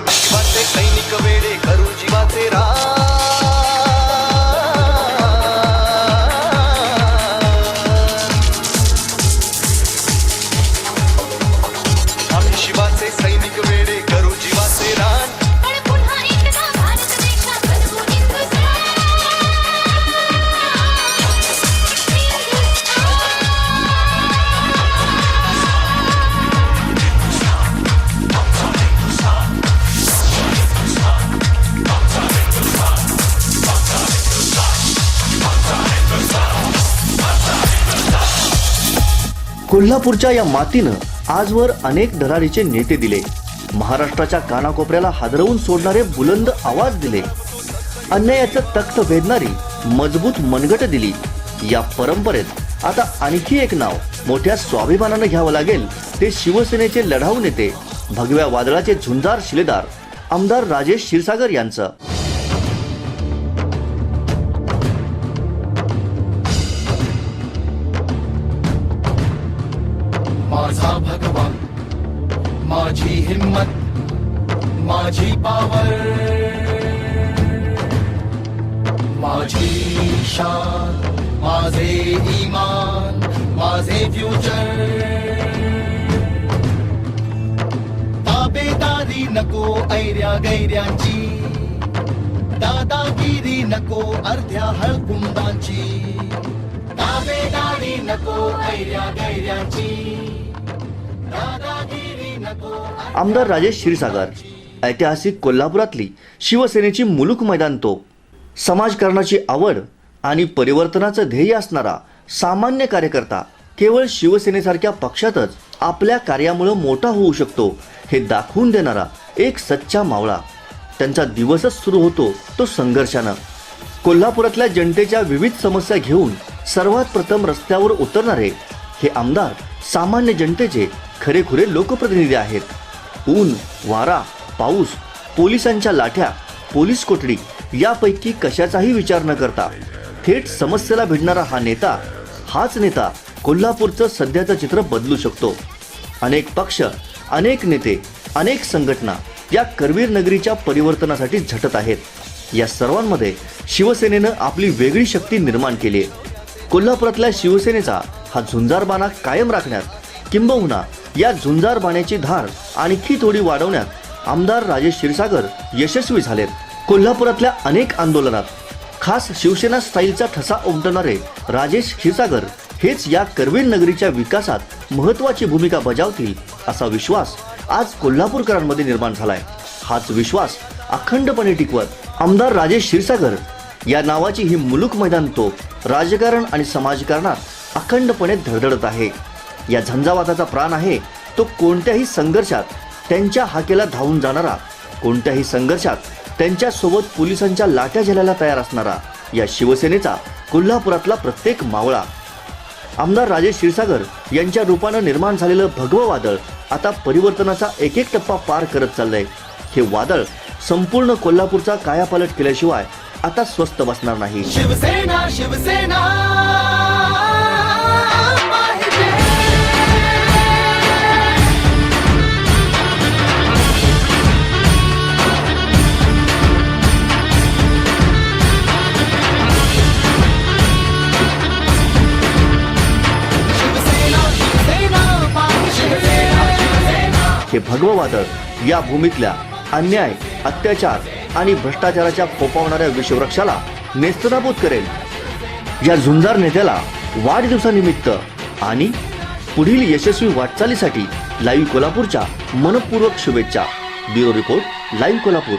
आम्ही जीवाचे सैनिक वेळे करू जीवाचे राज. कोल्हापूरच्या या मातीनं आजवर अनेक धडाडीचे नेते दिले. महाराष्ट्राच्या कानाकोपऱ्याला हादरवून सोडणारे बुलंद आवाज दिले. अन्यायाचं तख्त भेदणारी मजबूत मनगट दिली. या परंपरेत आता आणखी एक नाव मोठ्या स्वाभिमानानं घ्यावं लागेल ते शिवसेनेचे लढाऊ नेते भगव्या वादळाचे झुंजार शिलेदार आमदार राजेश क्षीरसागर यांचं. माझा भगवान। माझी हिम्मत माझी पावर। माझी शान माझे इमान माझे फ्युचर ताबेदारी नको ऐर्या गैर्यांची दादागिरी नको अर्ध्या हळकुंडांची ताबेदारी नको ऐर्या गैर्यांची आमदार राजेश क्षीरसागर ऐतिहासिक कोल्हापुरातली शिवसेनेची मुलूक मैदान तो. समाजकारणाची आवड आणि परिवर्तनाचं ध्येय असणारा सामान्य कार्यकर्ता केवळ शिवसेनेसारख्या पक्षातच आपल्या कार्यामुळं मोठा होऊ शकतो हे दाखवून देणारा एक सच्चा मावळा. त्यांचा दिवसच सुरू होतो तो संघर्षानं. कोल्हापुरातल्या जनतेच्या विविध समस्या घेऊन सर्वात प्रथम रस्त्यावर उतरणारे हे आमदार सामान्य जनतेचे खरेखुरे लोकप्रतिनिधी आहेत. ऊन वारा पाऊस पोलिसांच्या लाठ्या पोलीस कोठडी यापैकी कशाचाही विचार न करता थेट समस्येला भिडणारा हा नेता हाच नेता कोल्हापूरचं सध्याचं चित्र बदलू शकतो. अनेक पक्ष अनेक नेते अनेक संघटना या करवीर नगरीच्या परिवर्तनासाठी झटत आहेत. या सर्वांमध्ये शिवसेनेनं आपली वेगळी शक्ती निर्माण केली आहे. कोल्हापुरातल्या शिवसेनेचा हा झुंजारबाणा कायम राखण्यात किंबहुना या झुंजारबाण्याची धार आणखी थोडी वाढवण्यात आमदार राजेश क्षीरसागर यशस्वी झालेत. कोल्हापुरातल्या अनेक आंदोलनात खास शिवसेना स्टाईलचा ठसा उमटवणारे राजेश क्षीरसागर हेच या करवीर नगरीच्या विकासात महत्वाची भूमिका बजावतील असा विश्वास आज कोल्हापूरकरांमध्ये निर्माण झालाय. हाच विश्वास अखंडपणे टिकवत आमदार राजेश क्षीरसागर या नावाची ही मुलूक मैदान तो राजकारण आणि समाजकारणात अखंडपणे धडधडत आहे. या झंझावाताचा प्राण आहे तो कोणत्याही संघर्षात त्यांच्या हाकेला धावून जाणारा कोणत्याही संघर्षात त्यांच्यासोबत पोलिसांच्या लाट्या झेलायला तयार असणारा या शिवसेनेचा कोल्हापुरातला प्रत्येक मावळा. आमदार राजेश क्षीरसागर यांच्या रूपानं निर्माण झालेलं भगवं वादळ आता परिवर्तनाचा एक एक टप्पा पार करत चाललंय. हे वादळ संपूर्ण कोल्हापूरचा कायापालट केल्याशिवाय आता स्वस्त बसणार नाही. शिवसेना शिवसेना! शिवसेना भगवं वादळ या भूमीतल्या अन्याय अत्याचार आणि भ्रष्टाचाराच्या फोपावणाऱ्या विषवृक्षाला नेस्तनाबूत करेल. या झुंजार नेत्याला वाढदिवसानिमित्त आणि पुढील यशस्वी वाटचालीसाठी लाईव्ह कोल्हापूरच्या मनपूर्वक शुभेच्छा. Bureau report live Kolhapur.